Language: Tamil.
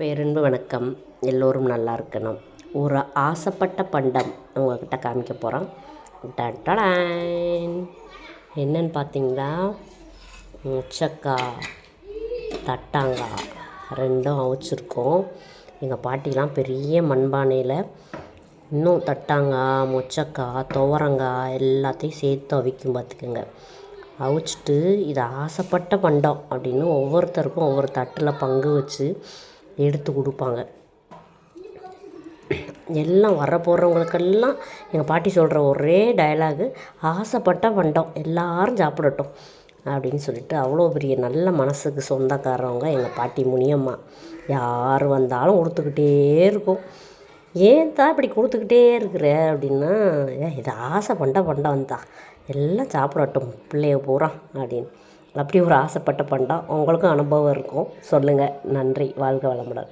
பேரன்பு வணக்கம். எல்லோரும் நல்லா இருக்கணும். ஒரு ஆசைப்பட்ட பண்டம் உங்கள்கிட்ட காமிக்க போகிறோம் டடடான் என்னன்னு பார்த்தீங்களா முச்சக்காய் தட்டாங்காய் ரெண்டும் அவிச்சிருக்கோம். எங்கள் பாட்டிலாம் பெரிய மண்பானையில் இன்னும் தட்டாங்காய் முச்சக்காய் துவரங்காய் எல்லாத்தையும் சேர்த்து அவிக்கும் பார்த்துக்குங்க அவிச்சிட்டு இது ஆசைப்பட்ட பண்டம் அப்படின்னு ஒவ்வொருத்தருக்கும் ஒவ்வொரு தட்டில் பங்கு வச்சு எடுத்து கொடுப்பாங்க. எல்லாம் வர போகிறவங்களுக்கெல்லாம் எங்கள் பாட்டி சொல்கிற ஒரே டயலாகு ஆசைப்பட்ட பண்டம் எல்லாரும் சாப்பிடட்டும் அப்படின்னு சொல்லிட்டு அவ்வளோ பெரிய நல்ல மனசுக்கு சொந்தக்காரவங்க எங்கள் பாட்டி முனியம்மா. யார் வந்தாலும் கொடுத்துக்கிட்டே இருக்கும். ஏன் தான் இப்படி கொடுத்துக்கிட்டே இருக்கிற? அப்படின்னா ஏ இது ஆசை பண்ட பண்டம் தான் எல்லாம் சாப்பிடட்டும் பிள்ளைய பூரா அப்படின்னு. அப்படி ஒரு ஆசைப்பட்ட பண்டம். உங்களுக்கும் அனுபவம் இருக்கும். சொல்லுங்கள் நன்றி. வாழ்க வளமுடன்.